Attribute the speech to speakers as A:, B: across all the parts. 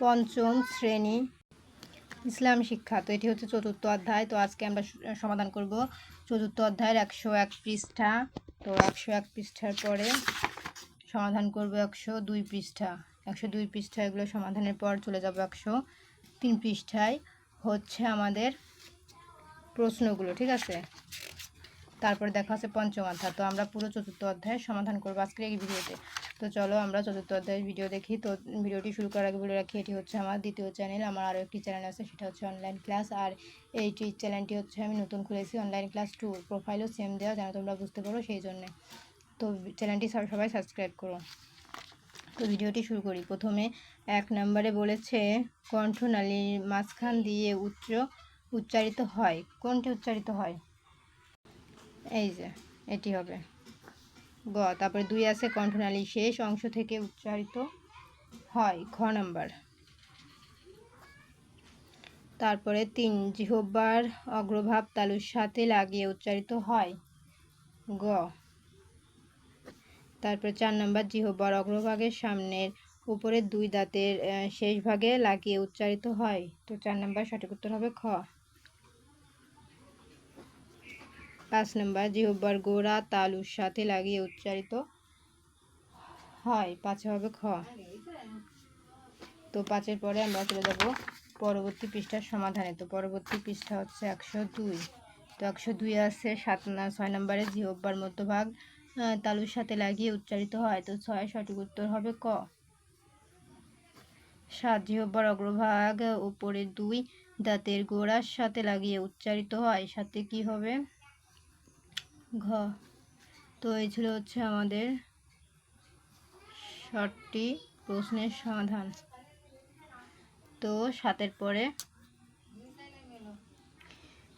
A: পঞ্চম শ্রেণি ইসলাম শিক্ষা। তো এটি হচ্ছে চতুর্থ অধ্যায়। তো আজকে আমরা সমাধান করব। চতুর্থ অধ্যায়ের একশো এক পৃষ্ঠা। তো একশো এক পৃষ্ঠার পরে সমাধান করব একশো দুই পৃষ্ঠা। একশো দুই পৃষ্ঠা এগুলো সমাধানের পর চলে যাব একশো তিন পৃষ্ঠায়। হচ্ছে আমাদের প্রশ্নগুলো, ঠিক আছে? তারপরে দেখা হচ্ছে পঞ্চম অধ্যায়। তো আমরা পুরো চতুর্থ অধ্যায়ের সমাধান করব আজকের এই ভিডিওতে। তো চলো আমরা চতুর্থ অধ্যায়ের ভিডিও দেখি। তো ভিডিওটি শুরু করার আগে বলে রাখি, এটি হচ্ছে আমার দ্বিতীয় চ্যানেল আমার আরও একটি চ্যানেল আছে, সেটা হচ্ছে অনলাইন ক্লাস আর এইটি চ্যানেলটি হচ্ছে আমি নতুন খুলেছি অনলাইন ক্লাস টু প্রোফাইলও সেম দেওয়া, যেন তোমরা বুঝতে পারো সেই জন্যে। তো চ্যানেলটি সব- সবাই সাবস্ক্রাইব করো। তো ভিডিওটি শুরু করি। প্রথমে এক নম্বরে বলেছে কণ্ঠনালীর মাঝখান দিয়ে উচ্চ, উচ্চারিত হয়। কোনটি উচ্চারিত হয়? এই যে, এটি হবে। গ, তারপরে দুই আছে কণ্ঠনালী শেষ অংশ থেকে উচ্চারিত হয় খ নাম্বার। তারপরে তিন, জিহ্বার অগ্রভাব তালুর সাথে লাগিয়ে উচ্চারিত হয়, গ। তারপরে চার নাম্বার, জিহ্বার অগ্রভাগের সামনের উপরের দুই দাঁতের শেষ ভাগে লাগিয়ে উচ্চারিত হয়, তো চার নাম্বার সঠিক উত্তর হবে খ। পাঁচ নম্বর, জিহ্বার গোড়া তালুর সাথে লাগিয়ে উচ্চারিত হয়। পাঁচে হবে খ। তো পাঁচের পরে আমরা চলে যাব পরবর্তী পৃষ্ঠার সমাধানে। তো পরবর্তী পৃষ্ঠা হচ্ছে একশো দুই। তো একশো দুই আছে, সাত না, ছয় নম্বরে জিহ্বার মধ্যভাগ তালুর সাথে লাগিয়ে উচ্চারিত হয়। তো ছয় সঠিক উত্তর হবে ক। সাত, জিহ্বার অগ্রভাগ, উপরে দুই, দাঁতের গোড়ার সাথে লাগিয়ে উচ্চারিত হয়। সাথে কি হবে? ঘ। তো এই ছিল হচ্ছে আমাদের ষাটটি প্রশ্নের সমাধান। তো সাতের পরে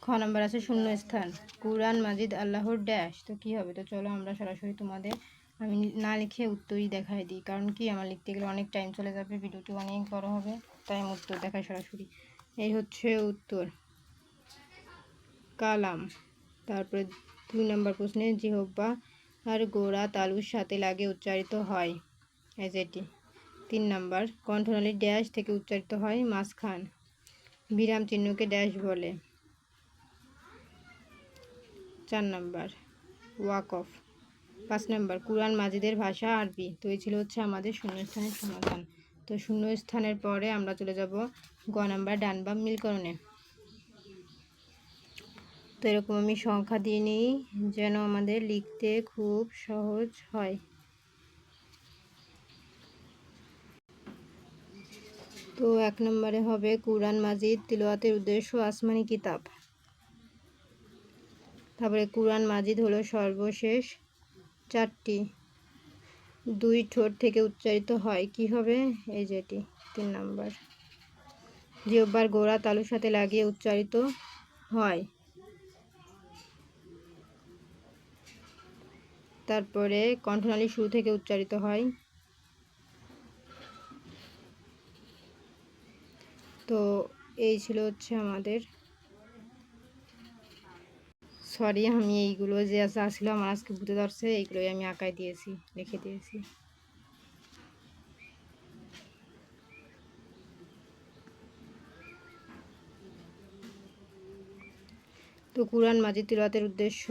A: খ নম্বর আছে শূন্য স্থান। কুরআন, মাজিদ, আল্লাহর ড্যাশ তো কি হবে? তো চলো আমরা সরাসরি তোমাদের আমি না লিখে উত্তরই দেখাই দিই। কারণ কি? আমার লিখতে গেলে অনেক টাইম চলে যাবে, ভিডিওটি অনেক বড় হবে, তাই আমি উত্তর দেখাই সরাসরি। এই হচ্ছে উত্তর। কালাম। তারপরে দুই নম্বর প্রশ্নে জিহব্বা আর গোড়া তালুর সাথে লাগে উচ্চারিত হয় এই যেটি তিন নম্বর, কণ্ঠনালী ড্যাশ থেকে উচ্চারিত হয় মাঝখান, বিরাম চিহ্নকে ড্যাশ বলে। চার নম্বর ওয়াক অফ পাঁচ নম্বর, কুরআন মাজিদের ভাষা আরবি, তো এই ছিল হচ্ছে আমাদের শূন্যস্থানের সমাধান। তো শূন্যস্থানের পরে আমরা চলে যাব গ নাম্বার ডান বাম মিলকরণে। তো এরকম আমি সংখ্যা দিয়ে নিই যেন আমাদের লিখতে খুব সহজ হয়। তো এক নম্বরে হবে কুরআন মাজিদ, তিলওয়াতের উদ্দেশ্য আসমানি কিতাব। তারপরে কুরআন মাজিদ হলো সর্বশেষ চারটি। দুই ঠোঁট থেকে উচ্চারিত হয়। কি হবে? এই যেটি তিন নম্বর। জিহ্বার গোড়া তালুর সাথে লাগিয়ে উচ্চারিত হয়। তারপরে কণ্ঠনালী শুরু থেকে উচ্চারিত হয়। তো এই ছিল হচ্ছে আমাদের। সরি আমি এইগুলো যে যা ছিল, আমার আজকে বুঝতে ধরছে, এইগুলোই আমি আঁকায় দিয়েছি, লিখে দিয়েছি। তো কুরআন মাজিদ তিলাওয়াতের উদ্দেশ্য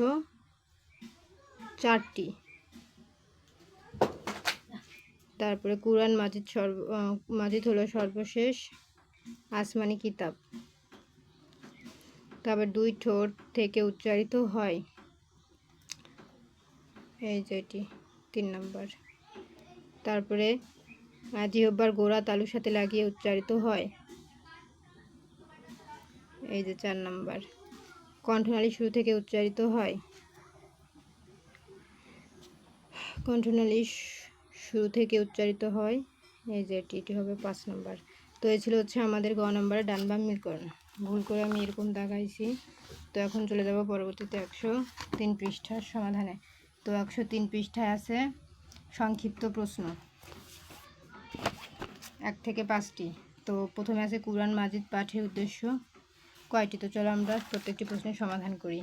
A: চারটি। তারপরে কুরআন মাজিদ সর্ব মাজিদ হলো সর্বশেষ আসমানি কিতাব। তারপর দুই ঠোঁট থেকে উচ্চারিত হয়। এই যেটি তিন নম্বর। তারপরে আহ, জিহ্বার গোড়া তালুর সাথে লাগিয়ে উচ্চারিত হয়। এই যে চার নম্বর। কণ্ঠনালী শুরু থেকে উচ্চারিত হয়। কণ্ঠনালী শুরু থেকে উচ্চারিত হয়। এই যে এটি এটি হবে পাঁচ নম্বর। তো এই ছিল হচ্ছে আমাদের গ নম্বরে ডান বাম মিলকরণ ভুল করে আমি এরকম দাগাইছি। তো এখন চলে যাব পরবর্তীতে একশো তিন পৃষ্ঠার সমাধানে। তো একশো তিন পৃষ্ঠায় আছে সংক্ষিপ্ত প্রশ্ন। এক থেকে পাঁচটি। তো প্রথমে আছে কুরআন মাজিদ পাঠের উদ্দেশ্য। কয়টি? তো চলো আমরা প্রত্যেকটি প্রশ্নের সমাধান করি।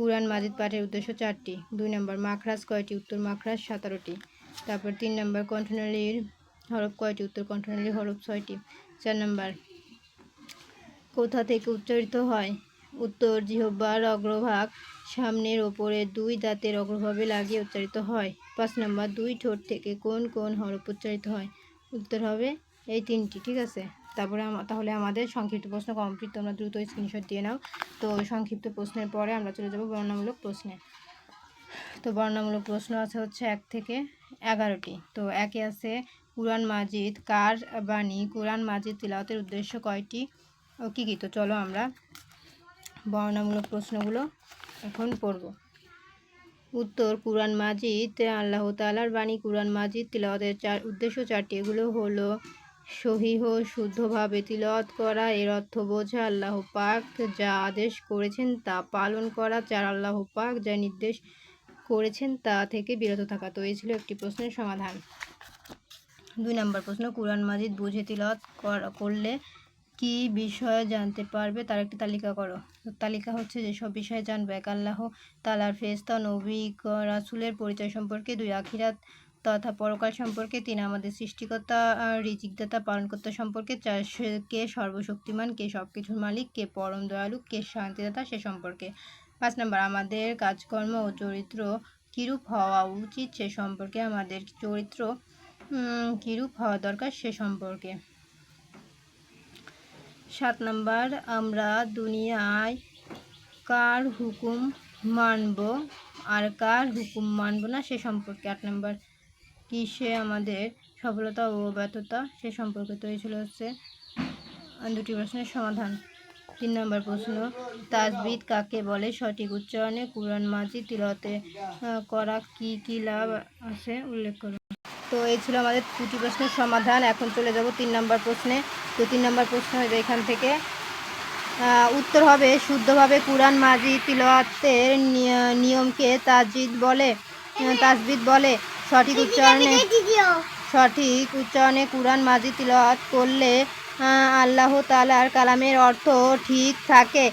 A: কুরআন মাজিদ পাঠের উদ্দেশ্য চারটি। দুই নম্বর, মাখরাজ কয়টি? উত্তর, মাখরাজ সতেরোটি। তারপর তিন নম্বর কণ্ঠনালীর হরফ কয়টি? উত্তর কণ্ঠনালী হরফ ছয়টি। চার নম্বর, কোথা থেকে উচ্চারিত হয়? উত্তর, জিহ্বার অগ্রভাগ সামনের ওপরে দুই দাঁতের অগ্রভাবে লাগিয়ে উচ্চারিত হয়। পাঁচ নম্বর, দুই ঠোঁট থেকে কোন কোন হরফ উচ্চারিত হয়? উত্তর হবে এই তিনটি, ঠিক আছে? তারপরে তাহলে আমাদের সংক্ষিপ্ত প্রশ্ন কমপ্লিট তোমরা দ্রুত স্ক্রিনশট দিয়ে নাও। তো সংক্ষিপ্ত প্রশ্নের পরে আমরা চলে যাব বর্ণামূলক প্রশ্নে। তো বর্ণামূলক প্রশ্ন আছে হচ্ছে এক থেকে এগারোটি। তো একে আছে কুরআন মাজিদ, কার বাণী? কুরআন মাজিদ তিলাওয়াতের উদ্দেশ্য কয়টি ও কী কী? তো চলো আমরা বর্ণামূলক প্রশ্নগুলো এখন পড়ব। উত্তর, কুরআন মাজিদ, আল্লাহ তাআলার বাণী, কুরআন মাজিদ তিলাওয়াতের চার উদ্দেশ্য চারটি। এগুলো হলো সহিহ শুদ্ধভাবে তিলাওয়াত করা, এর অর্থ বোঝা আল্লাহ পাক যা আদেশ করেছেন তা পালন করা চার আল্লাহ পাক যা নির্দেশ করেছেন তা থেকে বিরত থাকা। তো এই ছিল একটি প্রশ্নের সমাধান। দুই নম্বর প্রশ্ন, কুরআন মাজিদ বুঝে কর- করলে কি বিষয়ে জানতে পারবে তার একটি তালিকা করো। তালিকা হচ্ছে যেসব বিষয়ে জানবে। এক আল্লাহ তালার ফেস্তা নবী, রাসূলের পরিচয় সম্পর্কে, দুই আখিরাত তথা পরকাল সম্পর্কে তিন আমাদের সৃষ্টিকর্তা রিজিকদাতা পালনকর্তা সম্পর্কে কে সর্বশক্তিমান, কে সব কিছুর মালিক, কে পরম দয়ালু, কে শান্তিদাতা সে সম্পর্কে। পাঁচ নম্বর, আমাদের কাজকর্ম ও চরিত্র কিরূপ হওয়া উচিত সে সম্পর্কে, আমাদের চরিত্র কিরূপ হওয়া দরকার সে সম্পর্কে। সাত নম্বর, আমরা দুনিয়ায় কার হুকুম মানব, আর কার হুকুম মানব না সে সম্পর্কে। আট নাম্বার কিসে আমাদের সফলতা ও ব্যর্থতা সে সম্পর্কে তো এই ছিল হচ্ছে দুটি প্রশ্নের সমাধান। তিন নম্বর প্রশ্ন, তাজবিদ কাকে বলে? সঠিক উচ্চারণে কুরআন মাজিদ তিলতে করা কি কি লাভ আছে? উল্লেখ করো তো এই ছিল আমাদের দুটি প্রশ্নের সমাধান। এখন চলে যাব তিন নম্বর প্রশ্নে। তো তিন নম্বর প্রশ্ন হবে এখান থেকে উত্তর হবে, শুদ্ধভাবে কুরআন মাজিদ তিলওয়াতের নিয়- নিয়মকে তাজিদ বলে তাজবিদ বলে সঠিক উচ্চারণে সঠিক উচ্চারণে কুরআন মাজিদ তিলাওয়াত করলে আল্লাহ তাআলার কালামের অর্থ ঠিক থাকে।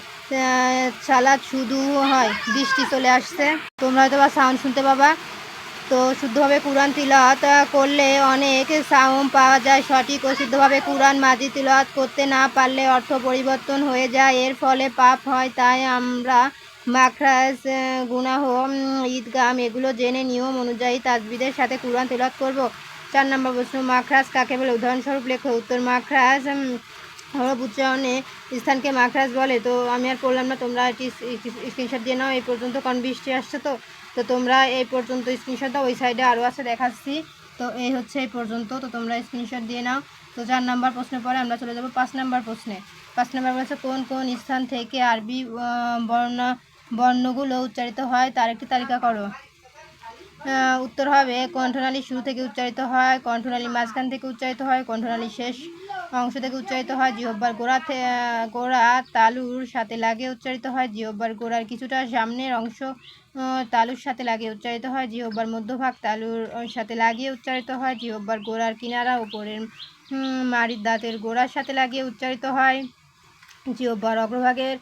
A: সালাদ শুধু হয় বৃষ্টি চলে আসছে। তোমরা হয়তো বা সাউন্ড শুনতে পাবা। তো শুদ্ধভাবে কোরআন তিলাওয়াত করলে অনেক সাউন্ড পাওয়া যায়। সঠিক ও শুদ্ধভাবে কোরআন মাজিদ তিলাওয়াত করতে না পারলে অর্থ পরিবর্তন হয়ে যায়। এর ফলে পাপ হয় তাই আমরা মাখরাজ গুনাহ ঈদগাম, এগুলো জেনে নিয়ম অনুযায়ী তাজবিদের সাথে কুরআন তিলাওয়াত করব। চার নম্বর প্রশ্ন, মাখরাজ কাকে বলে? উদাহরণস্বরূপ লেখো, উত্তর, মাখরাজ হরফ উচ্চারণে স্থানকে মাখরাজ বলে। তো আমি আর পড়লাম না, তোমরা এটি স্ক্রিনশট দিয়ে নাও, এই পর্যন্ত কারণ বৃষ্টি আসছে তো? তো তোমরা এই পর্যন্ত স্ক্রিনশট দাও, ওই সাইডে আরও আছে, দেখাচ্ছি। তো এই হচ্ছে এই পর্যন্ত, তো তোমরা স্ক্রিনশট দিয়ে নাও। তো চার নাম্বার প্রশ্নের পরে আমরা চলে যাব পাঁচ নাম্বার প্রশ্নে। পাঁচ নাম্বার বলেছে, কোন কোন স্থান থেকে আরবি বর্ণ, বর্ণগুলো উচ্চারিত হয়? তার একটি তালিকা করো। উত্তর হবে, কণ্ঠনালী শুরু থেকে উচ্চারিত হয়, কণ্ঠনালী মাঝখান থেকে উচ্চারিত হয়, কণ্ঠনালী শেষ অংশ থেকে উচ্চারিত হয়, জিহ্বার গোড়া গোড়া তালুর সাথে লাগিয়ে উচ্চারিত হয়, জিহ্বার গোড়ার কিছুটা সামনের অংশ তালুর সাথে লাগিয়ে উচ্চারিত হয়, জিহ্বার মধ্যভাগ তালুর সাথে লাগিয়ে উচ্চারিত হয়, জিহ্বার গোড়ার কিনারা উপরের মারির দাঁতের গোড়ার সাথে লাগিয়ে উচ্চারিত হয়, জিহ্বার অগ্রভাগের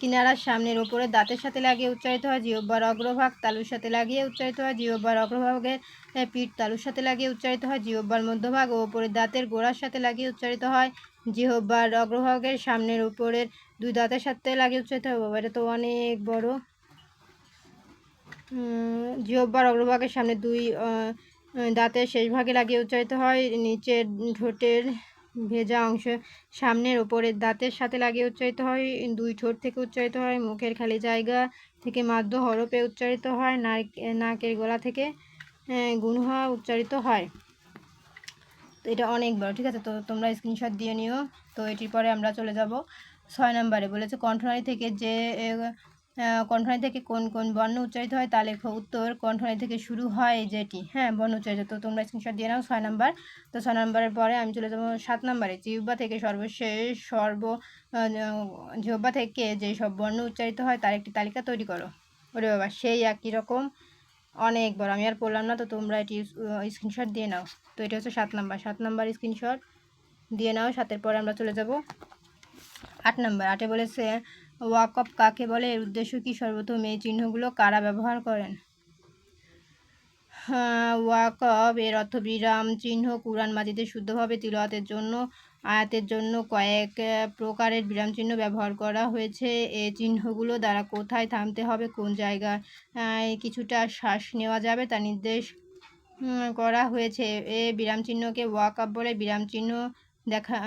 A: কিনারার সামনের ওপরে দাঁতের সাথে লাগিয়ে উচ্চারিত হয় জিহ্বার অগ্রভাগ, তালুর সাথে লাগিয়ে উচ্চারিত হয় জিহ্বার অগ্রভাগের পিঠ তালুর সাথে লাগিয়ে উচ্চারিত হয় জিহ্বার মধ্যভাগ ও ওপরের দাঁতের গোড়ার সাথে লাগিয়ে উচ্চারিত হয় জিহ্বার অগ্রভাগের সামনের উপরের দুই দাঁতের সাথে লাগিয়ে উচ্চারিত হয়। বাবা, এটা তো অনেক বড়। জিহ্বার অগ্রভাগের সামনে দুই দাঁতের শেষ ভাগে লাগিয়ে উচ্চারিত হয়। নিচের ঠোঁটের ভেজা অংশ সামনের ওপরের দাঁতের সাথে লাগিয়ে উচ্চারিত হয়। দুই ঠোঁট থেকে উচ্চারিত হয়। মুখের খালি জায়গা থেকে মাধ্য হরপে উচ্চারিত হয়। নাক, নাকের গলা থেকে গুনহা উচ্চারিত হয়। তো এটা অনেক বড়, ঠিক আছে? তো তোমরা স্ক্রিনশট দিয়ে নিও। তো এটির পরে আমরা চলে যাব। ছয় নম্বরে বলেছে, কণ্ঠনালী থেকে যে কণ্ঠনালী থেকে কোন কোন বর্ণ উচ্চারিত হয় তা লেখো উত্তর কণ্ঠনালী থেকে শুরু হয় যেটি। হ্যাঁ বর্ণ উচ্চারিত। তো তোমরা স্ক্রিনশট দিয়ে নাও, ছয় নম্বর। তো ছয় নম্বরের পরে আমি চলে যাব সাত নম্বরে। জিহ্বা থেকে সর্বশেষ, সর্ব জিহ্বা থেকে যে সব বর্ণ উচ্চারিত হয় তার একটি তালিকা তৈরি করো। ওরে বাবা, সেই একই রকম অনেক বড়। আমি আর পড়লাম না, তো তোমরা এটি স্ক্রিনশট দিয়ে নাও। তো এটা হচ্ছে সাত নাম্বার। সাত নাম্বার স্ক্রিনশট দিয়ে নাও, সাতের পরে আমরা চলে যাব আট নাম্বার। আটে বলেছে ওয়াকফ কাকে বলে? এর উদ্দেশ্য কি? সর্বপ্রথম এই চিহ্নগুলো কারা ব্যবহার করেন? ওয়াকব এর অর্থ বিরাম চিহ্ন। কুরআন মাজিদে শুদ্ধভাবে তিলওয়াতের জন্য, আয়াতের জন্য কয়েক প্রকারের বিরাম চিহ্ন ব্যবহার করা হয়েছে। এই চিহ্নগুলো দ্বারা কোথায় থামতে হবে, কোন জায়গায় কিছুটা শ্বাস নেওয়া যাবে তা নির্দেশ করা হয়েছে। এ বিরাম চিহ্নকে ওয়াকাব বলে বিরাম চিহ্ন দেখা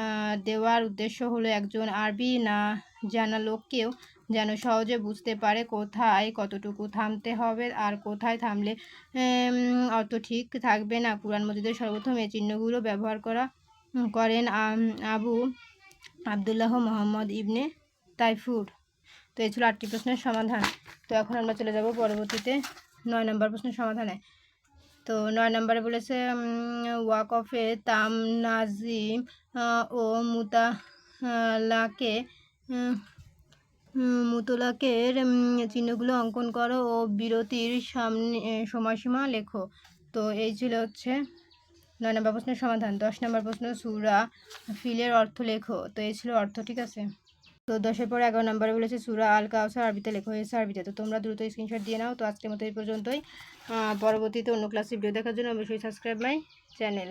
A: দেওয়ার উদ্দেশ্য হলো একজন আরবি না জানা লোককেও যেন সহজে বুঝতে পারে কোথায় কতটুকু থামতে হবে আর কোথায় থামলে অত ঠিক থাকবে না। কুরআন মজিদের সর্বপ্রথম এই চিহ্নগুলো ব্যবহার করা করেন আবু আবদুল্লাহ মোহাম্মদ ইবনে তাইফুর। তো এই ছিল আটটি প্রশ্নের সমাধান। তো এখন আমরা চলে যাব পরবর্তীতে নয় নম্বর প্রশ্নের সমাধানে। তো নয় নম্বরে বলেছে ওয়াক অফে তাম নাজিম ও মুতালাকে মুতলাকের চিহ্নগুলো অঙ্কন করো ও বিরতির সামনে সময়সীমা লেখো। তো এই ছিল হচ্ছে নয় নম্বর প্রশ্নের সমাধান। দশ নম্বর প্রশ্ন, সুরা ফিলের অর্থ লেখো। তো এই ছিল অর্থ, ঠিক আছে? তো দশের পর এগারো নম্বরে বলেছে, সুরা আল কাউসার আরবিতে লেখা হয়েছে আরবিতে তো তোমরা দ্রুত স্ক্রিনশট দিয়ে নাও। তো আজকের মতো এই পর্যন্তই। পরবর্তীতে অন্য ক্লাসে ভিডিও দেখার জন্য অবশ্যই সাবস্ক্রাইব মাই চ্যানেল